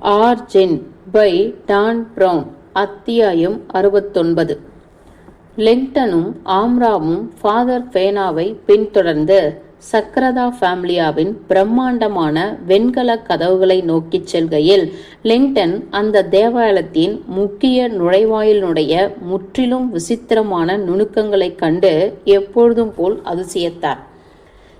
ஆர்ஜென் by Don brown அத்தியாயம் அறுபத்தொன்பது. லெங்டனும் ஆம்ராவும் father ஃபேனாவை பின்தொடர்ந்து சக்ரதா ஃபேமிலியாவின் பிரம்மாண்டமான வெண்கல கதவுகளை நோக்கிச் செல்கையில் லிங்டன் அந்த தேவாலயத்தின் முக்கிய நுழைவாயிலினுடைய முற்றிலும் விசித்திரமான நுணுக்கங்களைக் கண்டு எப்பொழுதும் போல் அதிசயத்தார்.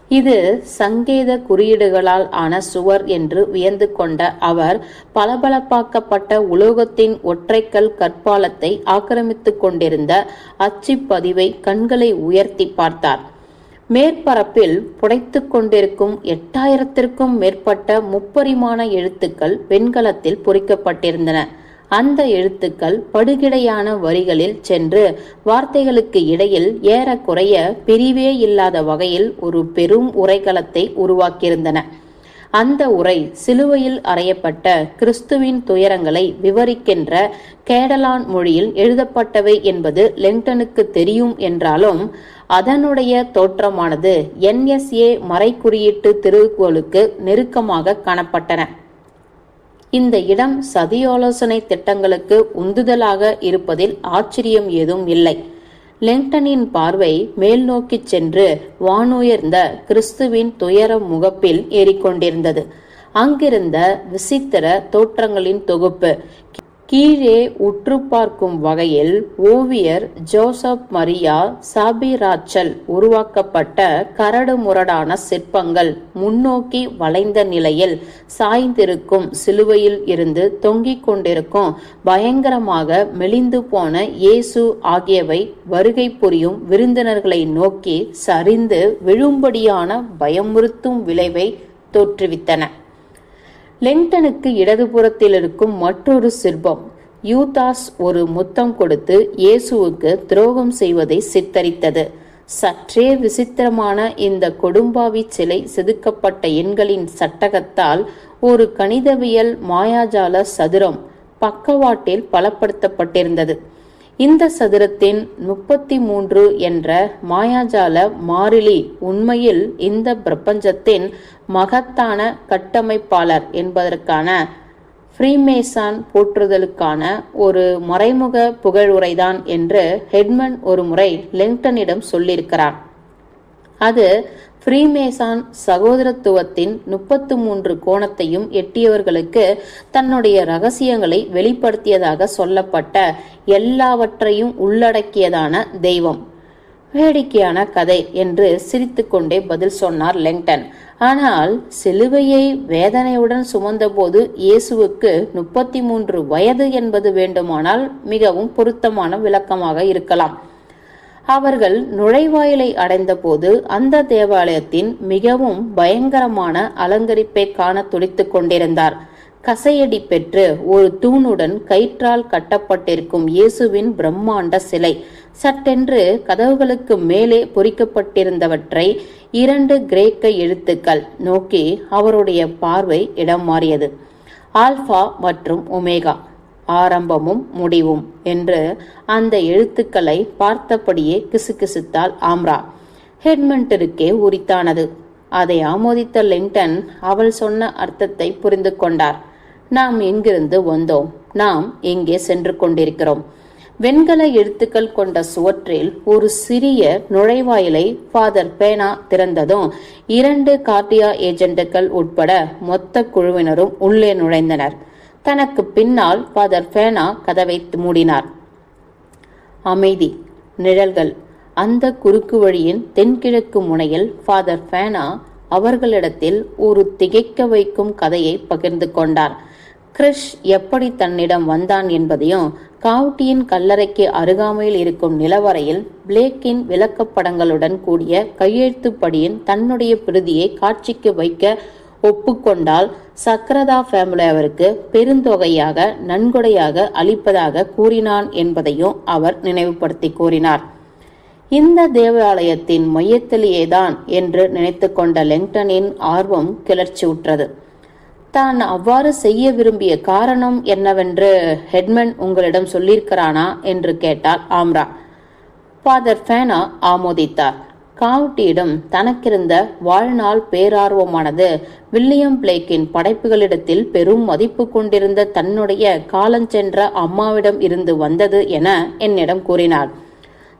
இது சங்கேத குறியீடுகளால் ஆன சுவர் என்று வியந்து கொண்ட அவர் பளபளப்பாக்கப்பட்ட உலோகத்தின் ஒற்றைக்கல் கற்பாலத்தை ஆக்கிரமித்துக் கொண்டிருந்த அச்சுப்பதிவை கண்களை உயர்த்தி பார்த்தார். மேற்பரப்பில் புடைத்து கொண்டிருக்கும் எட்டாயிரத்திற்கும் மேற்பட்ட முப்பரிமாண எழுத்துக்கள் வெண்கலத்தில் பொறிக்கப்பட்டிருந்தன. அந்த எழுத்துக்கள் படுகிடையான வரிகளில் சென்று வார்த்தைகளுக்கு இடையில் ஏறக்குறைய பிரிவே இல்லாத வகையில் ஒரு பெரும் உரைகலத்தை உருவாக்கியிருந்தன. அந்த உரை சிலுவையில் அறையப்பட்ட கிறிஸ்துவின் துயரங்களை விவரிக்கின்ற கேடலான் மொழியில் எழுதப்பட்டவை என்பது லெங்டனுக்கு தெரியும் என்றாலும் அதனுடைய தோற்றமானது என்எஸ்ஏ மறைக்குறியீட்டு திருக்குறளுக்கு நெருக்கமாக காணப்பட்டன. இந்த இடம் சதியாலோசனை திட்டங்களுக்கு உந்துதலாக இருப்பதில் ஆச்சரியம் ஏதும் இல்லை. லெங்டனின் பார்வை மேல் நோக்கி சென்று வானுயர்ந்த கிறிஸ்துவின் துயர முகப்பில் ஏறிக்கொண்டிருந்தது. அங்கிருந்த விசித்திர தோற்றங்களின் தொகுப்பு கீழே உற்று பார்க்கும் வகையில் ஓவியர் ஜோசப் மரியா சாபிராச்சல் உருவாக்கப்பட்ட கரடு முரடான சிற்பங்கள் முன்னோக்கி வளைந்த நிலையில் சாய்ந்திருக்கும் சிலுவையில் இருந்து தொங்கிக் கொண்டிருக்கும் பயங்கரமாக மெலிந்து போன இயேசு ஆகியவை வருகை புரியும் விருந்தினர்களை நோக்கி சரிந்து விழும்படியான பயமுறுத்தும் விளைவை தோற்றுவித்தன. லிங்டனுக்கு இடதுபுறத்தில் இருக்கும் மற்றொரு சிற்பம் யூதாஸ் ஒரு முத்தம் கொடுத்து இயேசுவுக்கு துரோகம் செய்வதை சித்தரித்தது. சற்றே விசித்திரமான இந்த கொடும்பாவி சிலை செதுக்கப்பட்ட எண்களின் சட்டகத்தால் ஒரு கணிதவியல் மாயாஜால சதுரம் பக்கவாட்டில் பலப்படுத்தப்பட்டிருந்தது. இந்த சதுரத்தின் முப்பத்தி மூன்று என்ற மாயாஜால மாறிலி உண்மையில் இந்த பிரபஞ்சத்தின் மகத்தான கட்டமைப்பாளர் என்பதற்கான ஃப்ரீமேசான் போற்றுதலுக்கான ஒரு மறைமுக புகழுரைதான் என்று ஹெட்மன் ஒரு முறை லிங்டனிடம் சொல்லியிருக்கிறார். அது ஃப்ரீமேசான் சகோதரத்துவத்தின் முப்பத்து மூன்று கோணத்தையும் எட்டியவர்களுக்கு தன்னுடைய ரகசியங்களை வெளிப்படுத்தியதாக சொல்லப்பட்ட எல்லாவற்றையும் உள்ளடக்கியதான தெய்வம். வேடிக்கையான கதை என்று சிரித்துக்கொண்டே பதில் சொன்னார் லெங்டன். ஆனால் சிலுவையை வேதனையுடன் சுமந்தபோது இயேசுவுக்கு முப்பத்தி மூன்று வயது என்பது வேண்டுமானால் மிகவும் பொருத்தமான விளக்கமாக இருக்கலாம். அவர்கள் நுழைவாயிலை அடைந்தபோது அந்த தேவாலயத்தின் மிகவும் பயங்கரமான அலங்கரிப்பை காண துடித்துக் கொண்டிருந்தார். கசையடி பெற்று ஒரு தூணுடன் கயிற்றால் கட்டப்பட்டிருக்கும் இயேசுவின் பிரம்மாண்ட சிலை சட்டென்று கதவுகளுக்கு மேலே பொறிக்கப்பட்டிருந்தவற்றை இரண்டு கிரேக்க எழுத்துக்கள் நோக்கி அவருடைய பார்வை இடம் மாறியது. ஆல்பா மற்றும் ஒமேகா. ஆரம்பமும் முடிவும் என்று அந்த எழுத்துக்களை பார்த்தபடியே கிசுகிசுத்தாள் ஆம்ரா. ஹெட்மண்டருக்கே உரித்தானது. அதை ஆமோதித்த லிங்டன் அவள் சொன்ன அர்த்தத்தை புரிந்து கொண்டார். நாம் எங்கிருந்து வந்தோம்? நாம் எங்கே சென்று கொண்டிருக்கிறோம்? வெண்கல எழுத்துக்கள் கொண்ட சுவற்றில் ஒரு சிறிய நுழைவாயிலை ஃபாதர் பேனா திறந்ததும் இரண்டு கார்டியா ஏஜென்ட்டுகள் உட்பட மொத்த குழுவினரும் உள்ளே நுழைந்தனர். தனக்கு பின்னால் ஃபாதர் ஃபேனா கதவை மூடினார். அமைதி. நிழல்கள். அந்த குறுக்கு வழியின் தென்கிழக்கு முனையில் ஃபாதர் ஃபேனா அவர்களிடத்தில் ஒரு திகைக்க வைக்கும் கதையை பகிர்ந்து கொண்டார். கிறிஷ் எப்படி தன்னிடம் வந்தான் என்பதையும் காவுட்டியின் கல்லறைக்கு அருகாமையில் இருக்கும் நிலவரையில் பிளேக்கின் விளக்கப்படங்களுடன் கூடிய கையெழுத்துப்படியின் தன்னுடைய பிரதியை காட்சிக்கு வைக்க ஒப்புக்கொண்டால் சக்கரதா ஃபேமிலி அவருக்கு பெருந்தொகையாக நன்கொடையாக அளிப்பதாக கூறினான் என்பதையும் அவர் நினைவுபடுத்தி கூறினார். இந்த தேவாலயத்தின் மையத்திலேயேதான் என்று நினைத்து கொண்ட லெங்டனின் ஆர்வம் கிளர்ச்சியுற்றது தான் அவ்வாறு செய்ய விரும்பிய காரணம் என்னவென்று ஹெட்மன் உங்களிடம் சொல்லியிருக்கிறானா? என்று கேட்டார் ஆம்ரா. ஃபாதர் ஃபேனா ஆமோதித்தார். காவுட்டியிடம் தனக்கிருந்த வாழ்நாள் பேரார்வமானது வில்லியம் பிளேக்கின் படைப்புகளிடத்தில் பெரும் மதிப்பு கொண்டிருந்த தன்னுடைய காலஞ்சென்ற அம்மாவிடம் இருந்து வந்தது என என்னிடம் கூறினார்.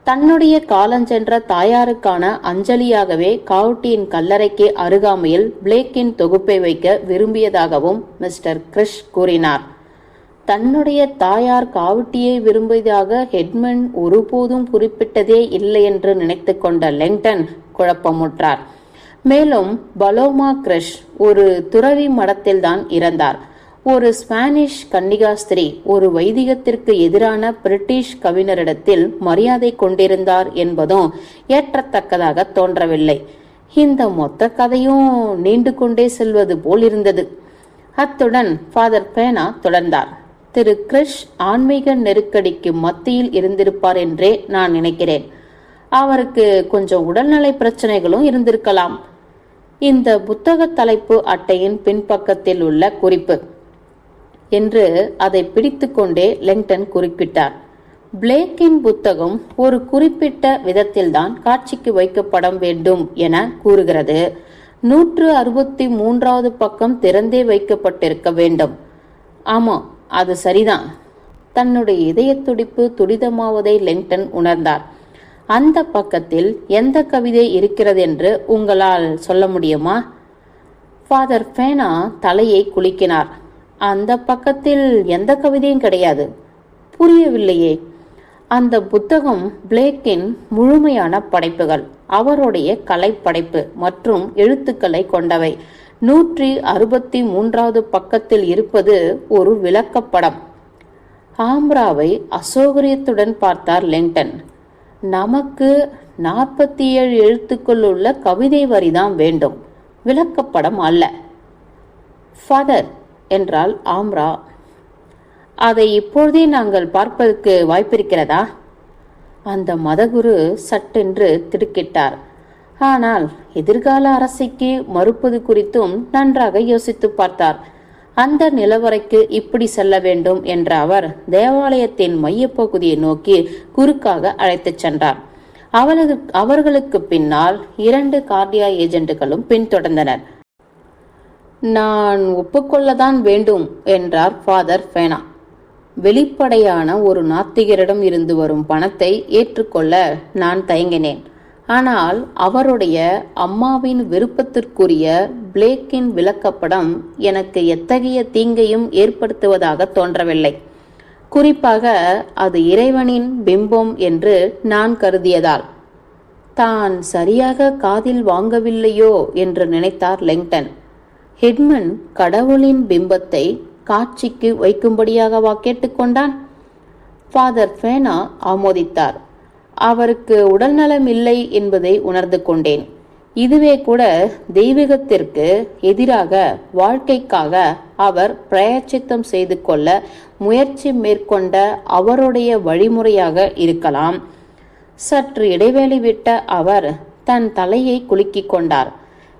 தன்னுடைய காலஞ்சென்ற தாயாருக்கான அஞ்சலியாகவே காவுட்டியின் கல்லறைக்கு அருகாமையில் பிளேக்கின் தொகுப்பை வைக்க விரும்பியதாகவும் மிஸ்டர் கிரிஷ் கூறினார். தன்னுடைய தாயார் காவட்டியை விரும்பியதாக ஹெட்மன் ஒருபோதும் குறிப்பிட்டதே இல்லை என்று நினைத்து கொண்ட லெங்டன் குழப்பமுற்றார். மேலும் பலோமா கிரஷ் ஒரு துறவி மடத்தில்தான் இறந்தார். ஒரு ஸ்பானிஷ் கன்னிகாஸ்திரி ஒரு வைதிகத்திற்கு எதிரான பிரிட்டிஷ் கவிஞரிடத்தில் மரியாதை கொண்டிருந்தார் என்பதும் ஏற்றத்தக்கதாக தோன்றவில்லை. இந்த மொத்த கதையும் நீண்டு கொண்டே செல்வது போல் இருந்தது. அத்துடன் ஃபாதர் பேனா தொடர்ந்தார். திரு கிரிஷ் ஆன்மீக நெருக்கடிக்கு மத்தியில் இருந்திருப்பார் என்றே நான் நினைக்கிறேன். அவருக்கு கொஞ்சம் உடல்நலை பிரச்சனைகளும் இருந்திருக்கலாம். இந்த புத்தக தலைப்பு அட்டையின் பின்பக்கத்தில் உள்ள குறிப்பு. என்று அதை பிடித்துக்கொண்டே லெங்டன் குறிப்பிட்டார். பிளேக்கின் புத்தகம் ஒரு குறிப்பிட்ட விதத்தில்தான் காட்சிக்கு வைக்கப்பட வேண்டும் என கூறுகிறது. நூற்று அறுபத்தி மூன்றாவது பக்கம் திறந்தே வைக்கப்பட்டிருக்க வேண்டும். ஆமா அது சரிதான். தன்னுடைய இதய துடிப்பு துரிதமாவதை லெங்டன் உணர்ந்தார். அந்த பக்கத்தில் எந்த கவிதை இருக்கிறது என்று உங்களால் சொல்ல முடியுமா? ஃபாதர் ஃபேனா தலையை குலுக்கினார். அந்த பக்கத்தில் எந்த கவிதையும் கிடையாது. புரியவில்லையே. அந்த புத்தகம் பிளேக்கின் முழுமையான படைப்புகள் அவருடைய கலைப்படைப்பு மற்றும் எழுத்துக்களை கொண்டவை. நூற்றி அறுபத்தி மூன்றாவது பக்கத்தில் இருப்பது ஒரு விளக்கப்படம். ஆம்ராவை அசௌகரியத்துடன் பார்த்தார் லெங்டன். நமக்கு நாற்பத்தி ஏழு எழுத்துக்கள் உள்ள கவிதை வரிதான் வேண்டும். விளக்கப்படம் அல்ல. ஃபாதர் என்றால் ஆம்ரா. அதை இப்பொழுதே நாங்கள் பார்ப்பதற்கு வாய்ப்பிருக்கிறதா? அந்த மதகுரு சட்டென்று திடுக்கிட்டார். ஆனால் எதிர்கால அரசைக்கு மறுப்பது குறித்தும் நன்றாக யோசித்து பார்த்தார். அந்த நிலவரைக்கு இப்படி செல்ல வேண்டும் என்ற அவர் தேவாலயத்தின் மையப்பகுதியை நோக்கி குறுக்காக அழைத்துச் சென்றார். அவளது அவர்களுக்கு பின்னால் இரண்டு கார்டியா ஏஜென்ட்டுகளும் பின்தொடர்ந்தனர். நான் ஒப்புக்கொள்ளதான் வேண்டும் என்றார் ஃபாதர் ஃபேனா. வெளிப்படையான ஒரு நாத்திகரிடம் இருந்து வரும் பணத்தை ஏற்றுக்கொள்ள நான் தயங்கினேன். ஆனால் அவருடைய அம்மாவின் விருப்பத்திற்குரிய பிளேக்கின் விளக்கப்படம் எனக்கு எத்தகைய தீங்கையும் ஏற்படுத்துவதாக தோன்றவில்லை. குறிப்பாக அது இறைவனின் பிம்பம் என்று நான் கருதியதால். தான் சரியாக காதில் வாங்கவில்லையோ என்று நினைத்தார் லெங்டன். ஹெட்மன் கடவுளின் பிம்பத்தை காட்சிக்கு வைக்கும்படியாகவா கேட்டுக்கொண்டான்? ஃபாதர் ஃபேனா ஆமோதித்தார். அவருக்கு உடல்நலம் இல்லை என்பதை உணர்ந்து கொண்டேன். இதுவே கூட தெய்வீகத்திற்கு எதிராக வாழ்க்கைக்காக அவர் பிரயச்சித்தம் செய்து கொள்ள முயற்சி மேற்கொண்ட அவருடைய வழிமுறையாக இருக்கலாம். சற்று இடைவேளை விட்ட அவர் தன் தலையை குலுக்கிக் கொண்டார்.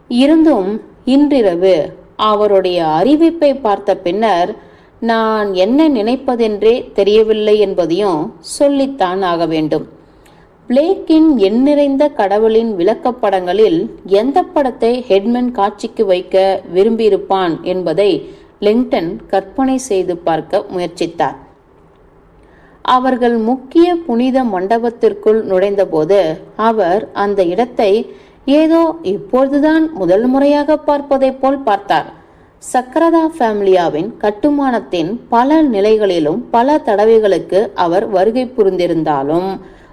இருந்தும் இன்றிரவு அவருடைய அறிவிப்பை பார்த்த பின்னர் நான் என்ன நினைப்பதென்றே தெரியவில்லை என்பதையும் சொல்லித்தான் ஆக வேண்டும். பிளேக்கின் எண்ணிறைந்த கடவுளின் விளக்கப்படங்களில் எந்த படத்தை ஹெட்மன் காட்சிக்கு வைக்க விரும்பியிருப்பான் என்பதை லிங்டன் கற்பனை செய்து பார்க்க முயற்சித்தார். அவர்கள் முக்கிய புனித மண்டபத்திற்குள் நுழைந்தபோது அவர் அந்த இடத்தை ஏதோ இப்பொழுதுதான் முதல் முறையாக பார்ப்பதைப் போல் பார்த்தார். சக்கரதா ஃபேமிலியாவின் கட்டுமானத்தின் பல நிலைகளிலும் பல தடவைகளுக்கு அவர் வருகை புரிந்திருந்தாலும்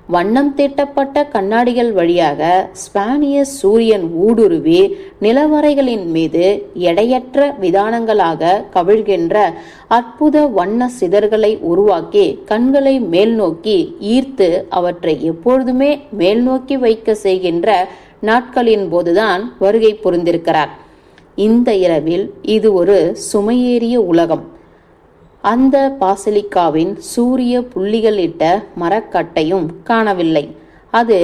வண்ணம் தீட்டப்பட்ட கண்ணாடிகள் வழியாக ஸ்பானிய சூரியன் ஊடுருவி நிலவரைகளின் மீது எடையற்ற விதானங்களாக கவிழ்கின்ற அற்புத வண்ண சிதர்களை உருவாக்கி கண்களை மேல் நோக்கி ஈர்த்து அவற்றை எப்பொழுதுமே மேல் நோக்கி வைக்க செய்கின்ற நாட்களின் போதுதான் வருகை புரிந்திருக்கிறார். இந்த இரவில் இது ஒரு சுமையேறிய உலகம். அந்த பாசிலிக்காவின் சூரிய புள்ளிகளிட்ட மரக்கட்டையும் காணவில்லை. அது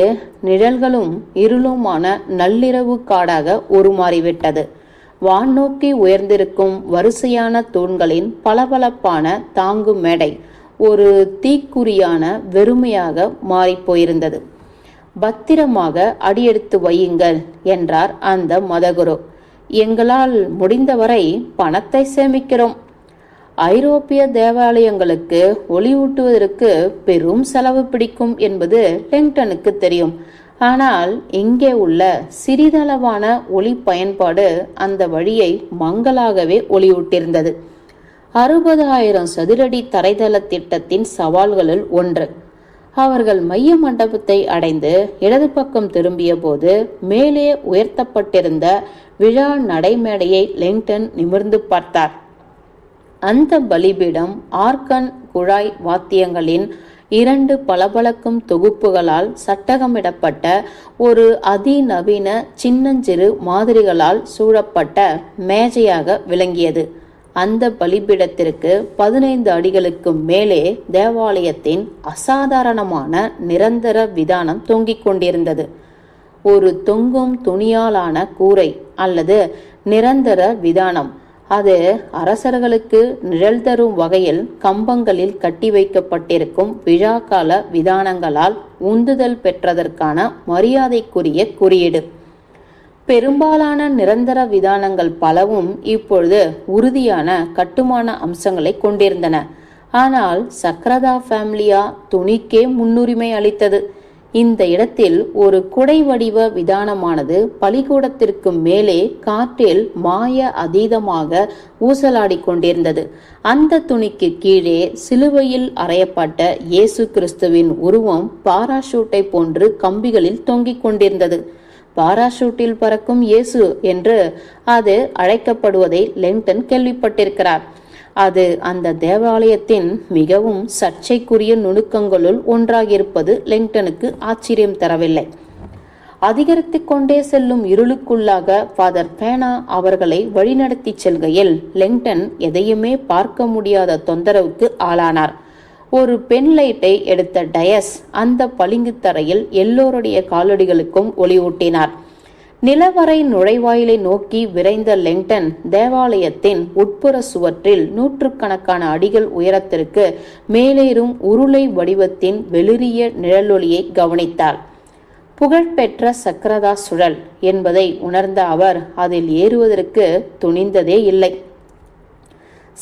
நிழல்களும் இருளுமான நள்ளிரவு காடாக உருமாறிவிட்டது. வானோக்கி உயர்ந்திருக்கும் வரிசையான தூண்களின் பளபளப்பான தாங்கும் மேடை ஒரு தீக்குறியான வெறுமையாக மாறிப்போயிருந்தது பத்திரமாக அடியெடுத்து வையுங்கள் என்றார் அந்த மதகுரு. எங்களால் முடிந்தவரை பணத்தை சேமிக்கிறோம் ஐரோப்பிய தேவாலயங்களுக்கு ஒளிவூட்டுவதற்கு பெரும் செலவு பிடிக்கும் என்பது லிங்டனுக்கு தெரியும். ஆனால் இங்கே உள்ள சிறிதளவான ஒளி பயன்பாடு அந்த வழியை மங்களாகவே ஒளியூட்டிருந்தது அறுபதாயிரம் சதுரடி தரைதள திட்டத்தின் சவால்களில் ஒன்று. அவர்கள் மைய மண்டபத்தை அடைந்து இடது பக்கம் திரும்பிய போது மேலே உயர்த்தப்பட்டிருந்த விழா நடைமேடையை லெங்டன் நிமிர்ந்து பார்த்தார். அந்த பலிபீடம் ஆர்கன் குழாய் வாத்தியங்களின் இரண்டு பளபளக்கும் தொகுப்புகளால் சட்டகமிடப்பட்ட ஒரு அதிநவீன சின்னஞ்சிறு மாதிரிகளால் சூழப்பட்ட மேஜையாக விளங்கியது. அந்த பலிபீடத்திற்கு பதினைந்து அடிகளுக்கு மேலே தேவாலயத்தின் அசாதாரணமான நிரந்தர விதானம் தொங்கிக் கொண்டிருந்தது. ஒரு தொங்கும் துணியாலான கூரை அல்லது நிரந்தர விதானம் அது அரசர்களுக்கு நிழல் தரும் வகையில் கம்பங்களில் கட்டி வைக்கப்பட்டிருக்கும் விழாக்கால விதானங்களால் உந்துதல் பெற்றதற்கான மரியாதைக்குரிய குறியீடு. பெரும்பாலான நிரந்தர விதானங்கள் பலவும் இப்பொழுது உறுதியான கட்டுமான அம்சங்களை கொண்டிருந்தன. ஆனால் சக்ரதா ஃபேமிலியா துணிக்கே முன்னுரிமை அளித்தது. இந்த இடத்தில் ஒரு குடை வடிவ விதானமானது பலிகூடத்திற்கு மேலே காற்றில் மாய அதீதமாக ஊசலாடி கொண்டிருந்தது. அந்த துணிக்கு கீழே சிலுவையில் அறையப்பட்ட இயேசு கிறிஸ்துவின் உருவம் பாராஷூட்டை போன்று கம்பிகளில் தொங்கிக் கொண்டிருந்தது. பாராஷூட்டில் பறக்கும் இயேசு என்று அது அழைக்கப்படுவதை லெங்டன் கேள்விப்பட்டிருக்கிறார். அது அந்த தேவாலயத்தின் மிகவும் சர்ச்சைக்குரிய நுணுக்கங்களுள் ஒன்றாகியிருப்பது லெங்டனுக்கு ஆச்சரியம் தரவில்லை. அதிகரித்து கொண்டே செல்லும் இருளுக்குள்ளாக ஃபாதர் பேனா அவர்களை வழிநடத்தி செல்கையில் லெங்டன் எதையுமே பார்க்க முடியாத தொந்தரவுக்கு ஆளானார். ஒரு பெண் லைட்டை எடுத்த டயஸ் அந்த பளிங்கு தரையில் எல்லோருடைய காலடிகளுக்கும் ஒளிவூட்டினார் நிலவரை நுழைவாயிலை நோக்கி விரைந்த லெங்டன் தேவாலயத்தின் உட்புற சுவற்றில் நூற்றுக்கணக்கான அடிகள் உயரத்திற்கு மேலேறும் உருளை வடிவத்தின் வெளிரிய நிழலொளியை கவனித்தார் புகழ்பெற்ற சக்கரதா சுழல் என்பதை உணர்ந்த அவர் அதில் ஏறுவதற்கு துணிந்ததே இல்லை.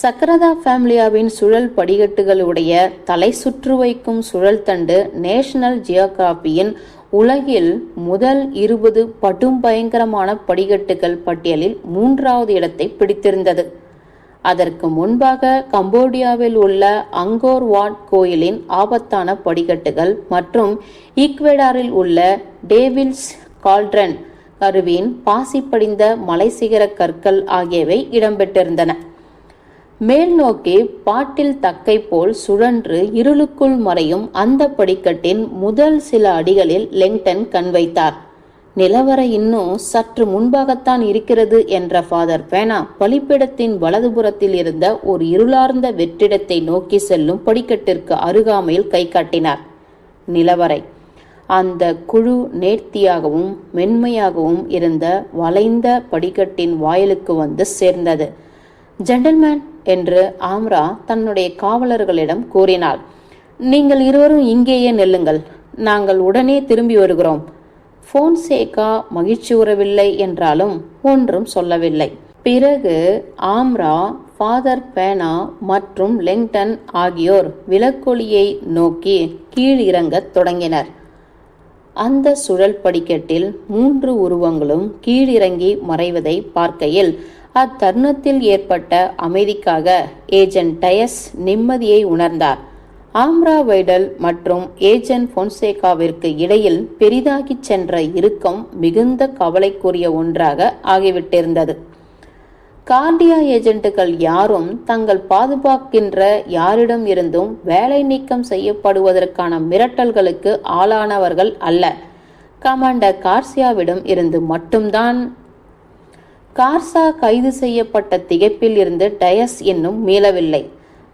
சக்கரதா ஃபேமிலியாவின் சுழல் படிக்கட்டுகளுடைய தலை சுற்று வைக்கும் சுழல் தண்டு நேஷனல் ஜியோகிராபியின் உலகில் முதல் இருபது படும் பயங்கரமான படிக்கட்டுகள் பட்டியலில் மூன்றாவது இடத்தை பிடித்திருந்தது. அதற்கு முன்பாக கம்போடியாவில் உள்ள அங்கோர் வாட் கோயிலின் ஆபத்தான படிக்கட்டுகள் மற்றும் ஈக்வெடாரில் உள்ள டேவில்ஸ் கால்ட்ரன் கருவின் பாசி படிந்த மலைசிகர கற்கள் ஆகியவை இடம்பெற்றிருந்தன. மேல் நோக்கி பாட்டில் தக்கை போல் சுழன்று இருளுக்குள் மறையும் அந்த படிக்கட்டின் முதல் சில அடிகளில் லெங்டன் கண் வைத்தார். நிலவரை இன்னும் சற்று முன்பாகத்தான் இருக்கிறது என்ற ஃபாதர் பேனா பலிப்பிடத்தின் வலதுபுறத்தில் இருந்த ஒரு இருளார்ந்த வெற்றிடத்தை நோக்கி செல்லும் படிக்கட்டிற்கு அருகாமையில் கை காட்டினார். நிலவரை. அந்த குழு நேர்த்தியாகவும் மென்மையாகவும் இருந்த வளைந்த படிக்கட்டின் வாயிலுக்கு வந்து சேர்ந்தது. ஜென்டல்மேன் என்று ஆம்ரா தன்னுடைய காவலர்களிடம் கூறினாள். நீங்கள் இருவரும் இங்கேயே நெல்லுங்கள். நாங்கள் உடனே திரும்பி வருகிறோம். ஃபோன்சேகா மகிழ்ச்சி உறவில்லை என்றாலும் ஒன்றும் சொல்லவில்லை. பிறகு ஆம்ரா ஃபாதர் பேனா மற்றும் லெங்டன் ஆகியோர் விலக்கொலியை நோக்கி கீழிறங்கத் தொடங்கினர். அந்த சுழல் படிக்கட்டில் மூன்று உருவங்களும் கீழிறங்கி மறைவதை பார்க்கையில் அத்தருணத்தில் ஏற்பட்ட அமைதிக்காக ஏஜென்ட் டயஸ் நிம்மதியை உணர்ந்தார். ஆம்ரா வைடல் மற்றும் ஏஜென்ட் பொன்சேகாவிற்கு இடையில் பெரிதாகிச் சென்ற இறுக்கம் மிகுந்த கவலைக்குரிய ஒன்றாக ஆகிவிட்டிருந்தது. கார்டியா ஏஜென்ட்டுகள் யாரும் தங்கள் பாதுகாக்கின்ற யாரிடம் இருந்தும் வேலை நீக்கம் செய்யப்படுவதற்கான மிரட்டல்களுக்கு ஆளானவர்கள் அல்ல. கமாண்டர் கார்சியாவிடம் இருந்து மட்டும்தான் கார்சா கைது செய்யப்பட்ட திகைப்பில் இருந்து டயஸ் இன்னும் மீளவில்லை.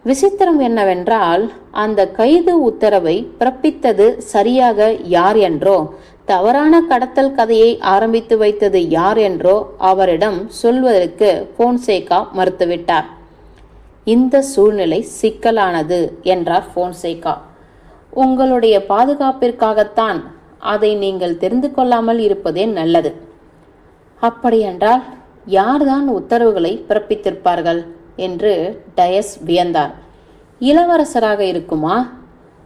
விசித்திரம் என்னவென்றால் அந்த கைது உத்தரவை பிறப்பித்தது சரியாக யார் என்றோ தவறான கடத்தல் கதையை ஆரம்பித்து வைத்தது யார் என்றோ அவரிடம் சொல்வதற்கு போன்சேகா மறுத்துவிட்டார். இந்த சூழ்நிலை சிக்கலானது என்றார் போன்சேகா உங்களுடைய பாதுகாப்பிற்காகத்தான் அதை நீங்கள் தெரிந்து கொள்ளாமல் இருப்பதே நல்லது. அப்படியென்றால் யார்தான் உத்தரவுகளை பிறப்பித்திருப்பார்கள்? என்று டயஸ் வியந்தார். இளவரசராக இருக்குமா?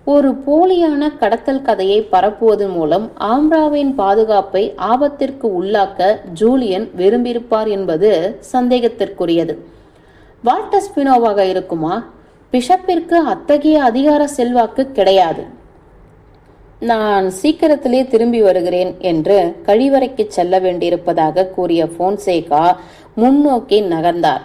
ஒரு போலியான கடத்தல் கதையை பரப்புவதன் மூலம் ஆம்ராவின் பாதுகாப்பை ஆபத்திற்கு உள்ளாக்க ஜூலியன் விரும்பியிருப்பார் என்பது சந்தேகத்திற்குரியது. வால்டஸ்பினோவாக இருக்குமா? பிஷப்பிற்கு அத்தகைய அதிகார செல்வாக்கு கிடையாது. நான் சீக்கிரத்திலே திரும்பி வருகிறேன் என்று கழிவறைக்கு செல்ல வேண்டியிருப்பதாக கூறிய போன்சேகா முன்னோக்கி நகர்ந்தார்.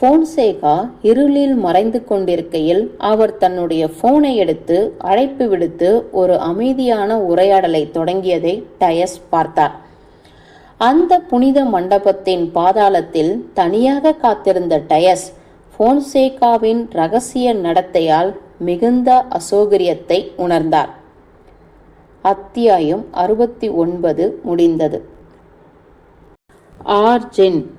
போன்சேகா இருளில் மறைந்து கொண்டிருக்கையில் அவர் தன்னுடைய போனை எடுத்து அழைப்பு விடுத்து ஒரு அமைதியான உரையாடலை தொடங்கியதை டயஸ் பார்த்தார். அந்த புனித மண்டபத்தின் பாதாளத்தில் தனியாக காத்திருந்த டயஸ் போன்சேகாவின் ரகசிய நடத்தையால் மிகுந்த அசௌகரியத்தை உணர்ந்தார். அத்தியாயம் அறுபத்தி ஒன்பது முடிந்தது. ஆர்ஜென்